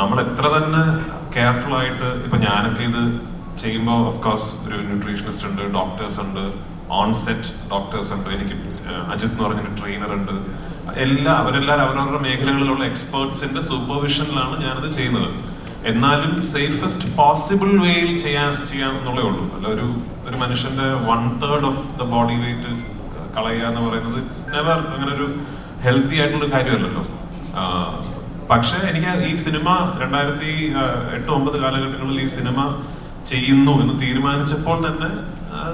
നമ്മൾ എത്ര തന്നെ കെയർഫുൾ ആയിട്ട് ഇപ്പൊ ഞാനൊക്കെ ഇത് ചെയ്യുമ്പോൾ കോഴ്സ് ഒരു ന്യൂട്രീഷനിസ്റ്റ് ഉണ്ട് ഡോക്ടേഴ്സ് ഉണ്ട് ഓൺസെറ്റ് ഡോക്ടേഴ്സ് ഉണ്ട് എനിക്ക് അജിത് എന്ന് പറഞ്ഞൊരു ട്രെയിനർ ഉണ്ട്. എല്ലാ അവരെല്ലാവരും അവരവരുടെ മേഖലകളിലുള്ള എക്സ്പേർട്സിന്റെ സൂപ്പർവിഷനിലാണ് ഞാനത് ചെയ്യുന്നത്. എന്നാലും സേഫസ്റ്റ് പോസിബിൾ വേയിൽ ചെയ്യാൻ ചെയ്യാൻ എന്നുള്ളേ ഉള്ളൂ. അല്ല ഒരു ഒരു മനുഷ്യന്റെ one third of the body weight കളയുക എന്ന് പറയുന്നത് ഇറ്റ്സ് നെവർ അങ്ങനെ ഒരു ഹെൽത്തി ആയിട്ടുള്ള കാര്യമല്ലല്ലോ പക്ഷേ എനിക്ക് ഈ സിനിമ രണ്ടായിരത്തി എട്ട് ഒമ്പത് കാലഘട്ടങ്ങളിൽ ഈ സിനിമ ചെയ്യുന്നു എന്ന് തീരുമാനിച്ചപ്പോൾ തന്നെ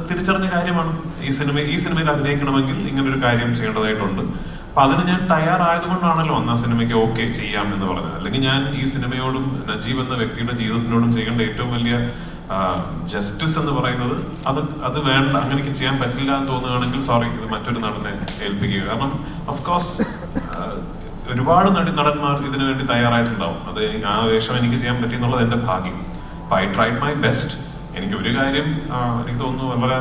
തിരിച്ചറിഞ്ഞ കാര്യമാണ്. ഈ സിനിമ ഈ സിനിമയിൽ അഭിനയിക്കണമെങ്കിൽ ഇങ്ങനൊരു കാര്യം ചെയ്യേണ്ടതായിട്ടുണ്ട്. അപ്പൊ അതിന് ഞാൻ തയ്യാറായതുകൊണ്ടാണല്ലോ അന്ന് ആ സിനിമയ്ക്ക് ഓക്കെ ചെയ്യാം എന്ന് പറഞ്ഞത്. അല്ലെങ്കിൽ ഞാൻ ഈ സിനിമയോടും നജീബ് എന്ന വ്യക്തിയുടെ ജീവിതത്തിനോടും ചെയ്യേണ്ട ഏറ്റവും വലിയ ജസ്റ്റിസ് എന്ന് പറയുന്നത് അത് അത് വേണ്ട അങ്ങനെയൊക്കെ ചെയ്യാൻ പറ്റില്ല എന്ന് തോന്നുകയാണെങ്കിൽ സോറി ഇത് മറ്റൊരു നടനെ ഏൽപ്പിക്കുക കാരണം ഓഫ് കോഴ്സ് ഒരുപാട് നടി നടന്മാർ ഇതിനു വേണ്ടി തയ്യാറായിട്ടുണ്ടാവും. അത് ആ വേഷം എനിക്ക് ചെയ്യാൻ പറ്റി എന്നുള്ളത് എന്റെ ഭാഗ്യം. ഐ ട്രൈ മൈ ബെസ്റ്റ് എനിക്ക് ഒരു കാര്യം എനിക്ക് തോന്നുന്നു വളരെ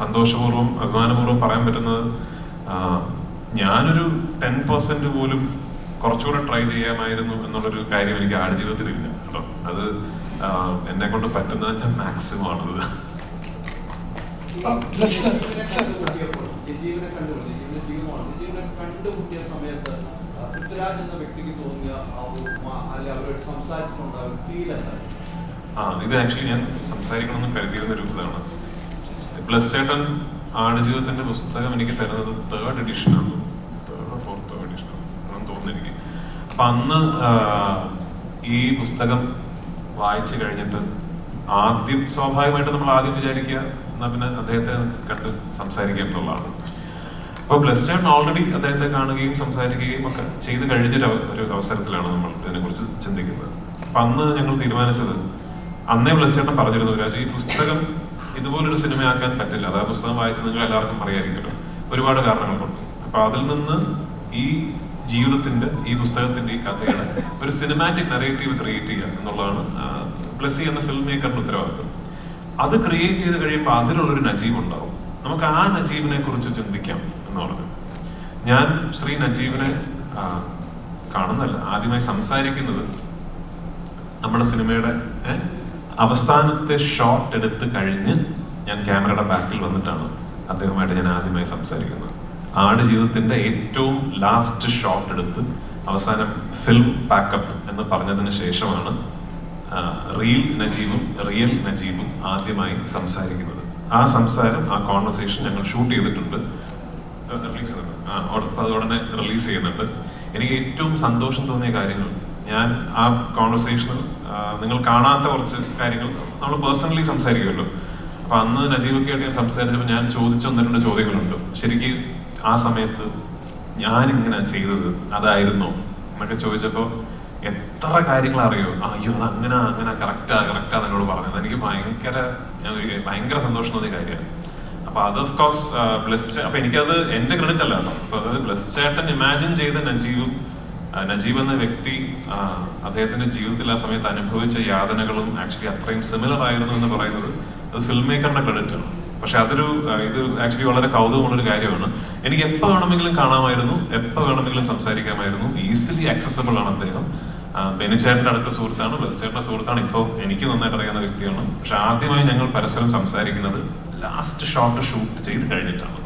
സന്തോഷപൂർവം അഭിമാനപൂർവം പറയാൻ പറ്റുന്നത് ഞാനൊരു ടെൻ പെർസെന്റ് പോലും കുറച്ചുകൂടെ ട്രൈ ചെയ്യാമായിരുന്നു എന്നുള്ളൊരു കാര്യം എനിക്ക് ആടുജീവിതത്തിലില്ല. കേട്ടോ അത് എന്നെ കൊണ്ട് പറ്റുന്നതിന്റെ മാക്സിമം ആണത്. കണ്ടുമുട്ടിയ സമയത്ത് ആ, പൃഥ്വിരാജ് എന്ന വ്യക്തിക്ക് തോന്നിയ ആ ഒരു മ- അല്ലെ അവരോട് സംസാരിച്ചുകൊണ്ട് ഫീൽ എന്തായിരുന്നു ആ ഇത് ആക്ച്വലി ഞാൻ സംസാരിക്കണമെന്ന് കരുതിയിരുന്ന ഒരു ഇതാണ്. പ്ലസ് ചേട്ടൻ ആടുജീവിതത്തിന്റെ പുസ്തകം എനിക്ക് തരുന്നത് തേർഡ് എഡിഷനാണ് തേർഡ് ഫോർത്ത് തേർഡ് എഡിഷൻ ആണെന്ന് തോന്നുന്നു എനിക്ക്. അപ്പൊ അന്ന് ഈ പുസ്തകം വായിച്ചു കഴിഞ്ഞിട്ട് ആദ്യം സ്വാഭാവികമായിട്ട് നമ്മൾ ആദ്യം വിചാരിക്കുക എന്നാ പിന്നെ അദ്ദേഹത്തെ കണ്ട് സംസാരിക്കുക എന്നുള്ളതാണ് അപ്പോൾ ബ്ലസ് ചേട്ടൻ ഓൾറെഡി അദ്ദേഹത്തെ കാണുകയും സംസാരിക്കുകയും ഒക്കെ ചെയ്ത് കഴിഞ്ഞൊരു ഒരു അവസരത്തിലാണ് നമ്മൾ ഇതിനെക്കുറിച്ച് ചിന്തിക്കുന്നത്. അപ്പൊ അന്ന് ഞങ്ങൾ തീരുമാനിച്ചത് അന്നേ ബ്ലസ് ചേട്ടൻ പറഞ്ഞിരുന്നു രാജു ഈ പുസ്തകം ഇതുപോലൊരു സിനിമയാക്കാൻ പറ്റില്ല. അതായത് പുസ്തകം വായിച്ച് നിങ്ങൾ എല്ലാവർക്കും അറിയായിരിക്കുമല്ലോ. ഒരുപാട് കാരണങ്ങളുണ്ട് അപ്പോൾ അതിൽ നിന്ന് ഈ ജീവിതത്തിന്റെ ഈ പുസ്തകത്തിന്റെ ഈ കഥയുടെ ഒരു സിനിമാറ്റിക് നറേറ്റീവ് ക്രിയേറ്റ് ചെയ്യുക എന്നുള്ളതാണ് ബ്ലസ്സി എന്ന ഫിലിം മേക്കറിന്റെ ഉത്തരവാദിത്വം. അത് ക്രിയേറ്റ് ചെയ്ത് കഴിയുമ്പോൾ അതിലുള്ളൊരു നജീബ് ഉണ്ടാവും നമുക്ക് ആ നജീബിനെ കുറിച്ച് ചിന്തിക്കാം എന്ന് പറഞ്ഞു. ഞാൻ ശ്രീ നജീബിനെ കാണുന്നല്ല ആദ്യമായി സംസാരിക്കുന്നത് നമ്മുടെ സിനിമയുടെ അവസാനത്തെ ഷോട്ട് എടുത്ത് കഴിഞ്ഞ് ഞാൻ ക്യാമറയുടെ ബാക്കിൽ വന്നിട്ടാണ് അദ്ദേഹമായിട്ട് ഞാൻ ആദ്യമായി സംസാരിക്കുന്നത്. ആട് ജീവിതത്തിന്റെ ഏറ്റവും ലാസ്റ്റ് ഷോട്ട് എടുത്ത് അവസാനം ഫിലിം പാക്കപ്പ് എന്ന് പറഞ്ഞതിന് ശേഷമാണ് റിയൽ നജീബും റിയൽ നജീബും ആദ്യമായി സംസാരിക്കുന്നത്. ആ സംസാരം ആ കോൺവെർസേഷൻ ഞങ്ങൾ ഷൂട്ട് ചെയ്തിട്ടുണ്ട്. റിലീസ് ചെയ്യുന്നുണ്ട് അത് ഉടനെ റിലീസ് ചെയ്യുന്നുണ്ട്. എനിക്ക് ഏറ്റവും സന്തോഷം തോന്നിയ കാര്യങ്ങൾ ഞാൻ ആ കോൺവെർസേഷനിൽ നിങ്ങൾ കാണാത്ത കുറച്ച് കാര്യങ്ങൾ നമ്മൾ പേഴ്സണലി സംസാരിക്കുമല്ലോ. അപ്പൊ അന്ന് നജീബൊക്കെ ആയിട്ട് ഞാൻ സംസാരിച്ചപ്പോൾ ഞാൻ ചോദിച്ച ഒന്ന് രണ്ട് ചോദ്യങ്ങളുണ്ട്. ശരിക്കും ആ സമയത്ത് ഞാൻ ഇങ്ങനെ ചെയ്തത് അതായിരുന്നു എന്നൊക്കെ ചോദിച്ചപ്പോൾ എത്ര കാര്യങ്ങൾ അറിയോ അയ്യോ അത് അങ്ങനെ അങ്ങനെ കറക്റ്റാ കറക്റ്റാ എന്നോട് പറഞ്ഞത്. എനിക്ക് ഭയങ്കര ഭയങ്കര സന്തോഷം തോന്നിയ കാര്യമാണ്. അപ്പൊ അത് ഓഫ് കോഴ്സ് ബ്ലസ് അപ്പൊ എനിക്കത് എന്റെ ക്രെഡിറ്റ് അല്ല കേട്ടോ. അപ്പൊ അതായത് ബ്ലസ് ചേട്ടൻ ഇമാജിൻ ചെയ്ത നജീബും നജീബ് എന്ന വ്യക്തി അദ്ദേഹത്തിന്റെ ജീവിതത്തിൽ ആ സമയത്ത് അനുഭവിച്ച യാതനകളും ആക്ച്വലി അത്രയും സിമിലർ ആയിരുന്നു എന്ന് പറയുന്നത് അത് ഫിലിം മേക്കറിന്റെ ക്രെഡിറ്റ് ആണ്. പക്ഷെ അതൊരു ഇത് ആക്ച്വലി വളരെ കൗതുകമുള്ളൊരു കാര്യമാണ്. എനിക്ക് എപ്പോൾ വേണമെങ്കിലും കാണാമായിരുന്നു എപ്പോൾ വേണമെങ്കിലും സംസാരിക്കാമായിരുന്നു. ഈസിലി ആക്സസബിൾ ആണ് അദ്ദേഹം. ആ, ബെനിച്ചേട്ടന്റെ അടുത്ത സുഹൃത്താണ് ബെസ്റ്റേട്ടന്റെ സുഹൃത്താണ് ഇപ്പോൾ എനിക്ക് നന്നായിട്ട് അറിയാവുന്ന വ്യക്തിയാണ്. പക്ഷെ ആദ്യമായി ഞങ്ങൾ പരസ്പരം സംസാരിക്കുന്നത് ലാസ്റ്റ് ഷോട്ട് ഷൂട്ട് ചെയ്ത് കഴിഞ്ഞിട്ടാണ്.